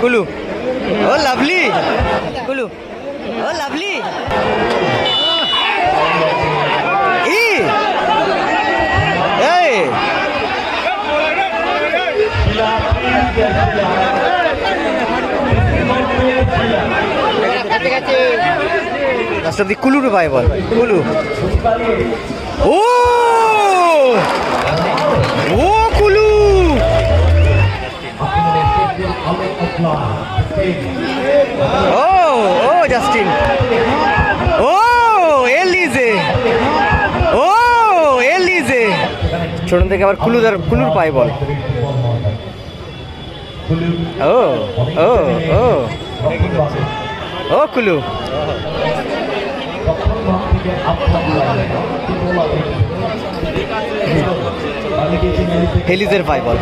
কুলু ও, লাভলি। কুলু ও, লাভলি। ই। এই। লাস্ট অফ কুলুর পাই বল। কুলু। ও। ও, কুলু। থেকে আবার কুলুদার কুলুর পায় বল। ও ও ও। ও কুলু হেলিজের পায় বল।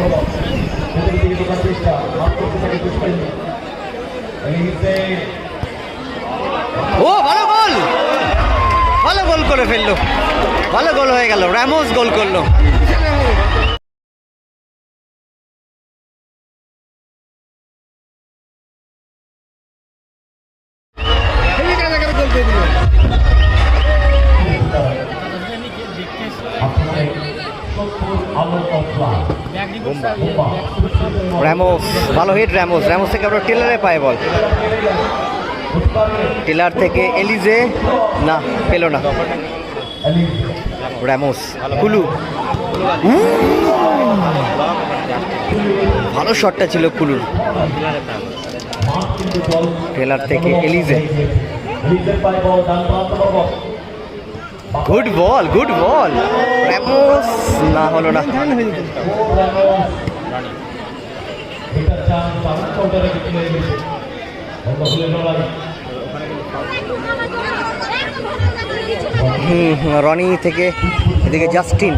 ও, ভালো গোল! ভালো গোল করে ফেলল। ভালো গোল হয়ে গেল। র্যামোস গোল করল। র্যামোস ভালো হিট র্যামোস র্যামোস থেকে আমরা টেলারে পায় বল। টেলার থেকে এলিজে না, পেল না। র্যামোস কুলু ভালো শটটা ছিল কুলুর টেলার থেকে Elijah good ball good ball Ramos না হলো না। হুম, রনি থেকে এদিকে Justin.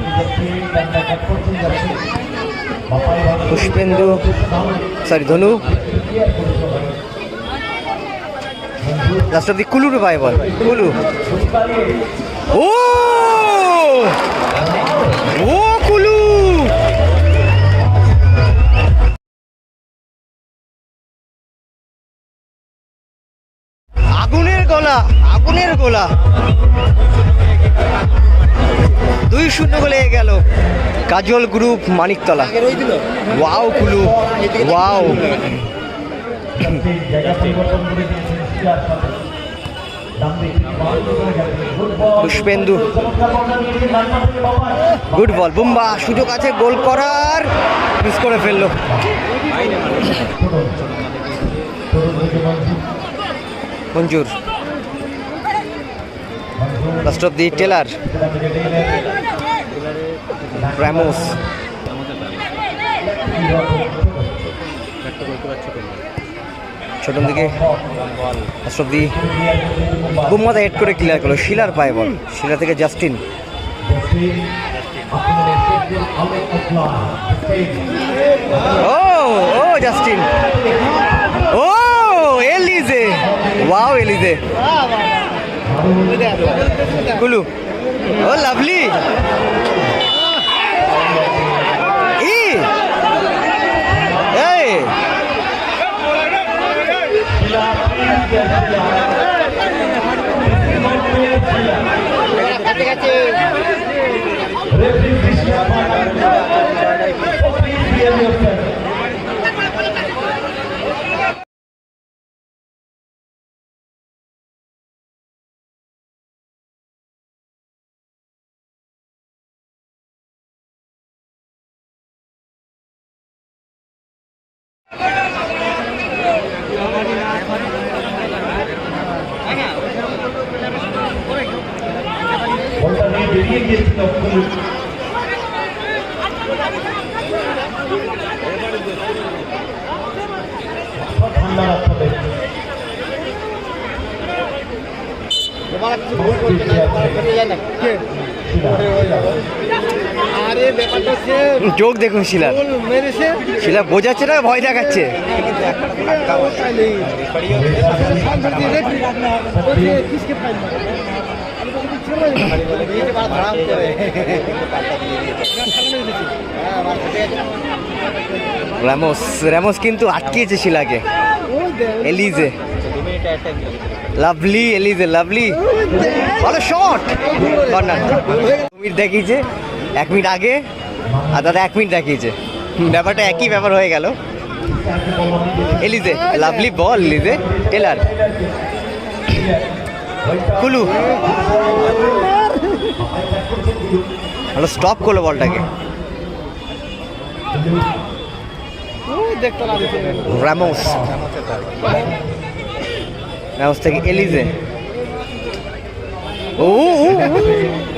Pushpendu sorry Dhanu. Last of কুলুর ভাই বল। কুলু। ও কুলু! আগুনের গোলা আগুনের গোলা। দুই শূন্য গোলে গেল Kajal group Maniktala. Wow, Kulu. Wow. Pushpendu. Good ball Bumba, সুযোগ আছে, গোল করার। মিস করে ফেলল। Manjur. Last of the Taylor Ramos Chhoton দিকে লাস্ট অফ দি বুম্মাদা হেড করে ক্লিয়ার করল, শিলার পায় বল। শিলা থেকে জাস্টিন ও ও জাস্টিন ও, এলিজে। ওয়াও এলিজে কুলু ও লাভলি ই এই বলটা নিয়ে বেরিয়ে গিয়েছিল কুলু ঠান্ডা রাখতে হবে আরে ব্যাপারটা হচ্ছে চোখ দেখুন শিলা শিলা বোঝাচ্ছে না ভয় দেখাচ্ছে। র্যামোস র্যামোস কিন্তু আটকিয়েছে শিলাকে। এলিজে। লাভলি এলিজে লাভলি ভালো শট কর্নার মিনিট দেখিয়েছে এক মিনিট আগে। আর দাদা এক মিনিট দেখিয়েছে। ব্যাপারটা একই ব্যাপার হয়ে গেল। Elijah lovely ball Elijah Taylor Kulu. ভালো স্টপ করল বলটাকে। র্যামোস থেকে এলিজে? ও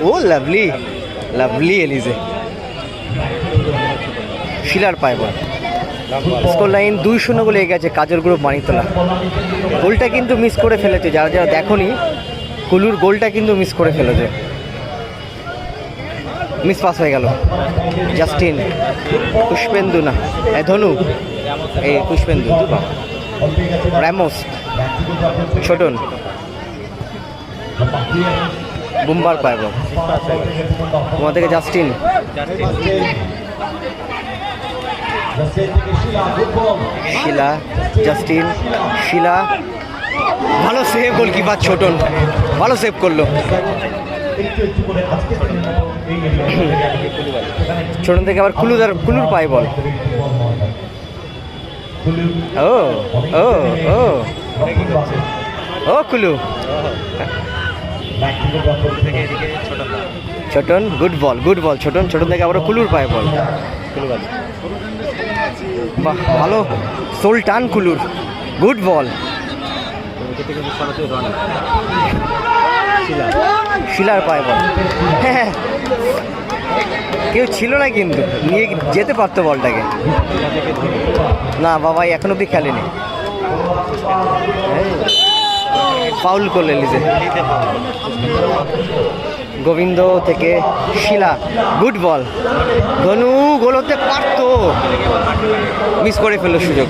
ও, লাভলি লাভলি এলিজে। শিলার পায় বল। স্কোর লাইন দুই শূন্য গোলে গেছে কাজল গ্রুপ মানিকতলা। গোলটা কিন্তু মিস করে ফেলেছে যারা যারা দেখনি কুলুর গোলটা কিন্তু মিস করে ফেলেছে। মিস পাস হয়ে গেল। জাস্টিন পুষ্পেন্দু না ধনু এই পুষ্পেন্দু র্যামোস। ছোটন বুম্বার পাইব তোমার থেকে জাস্টিন শিলা জাস্টিন শিলা। ভালো সেভ গোলকিপার ছোটন ভালো সেভ করল। ছোটন থেকে আবার কুলুদার কুলুর পায় বল। ও ও ও। ও, Kulu. Chhoton good ball good ball Chhoton Chhoton থেকে আবার কুলুর পায় বল বাহ, ভালো সোল টান কুলুর। গুড বল শিলার পায় বল হ্যাঁ কেউ ছিল না কিন্তু, নিয়ে যেতে পারতো বলটাকে না, বাবা, এখন অব্দি খেলেনি। ফাউল করলে লিজে গোবিন্দ থেকে শিলা গুড বল ধনু গোল হতে পারতো। মিস করে ফেলল সুযোগ।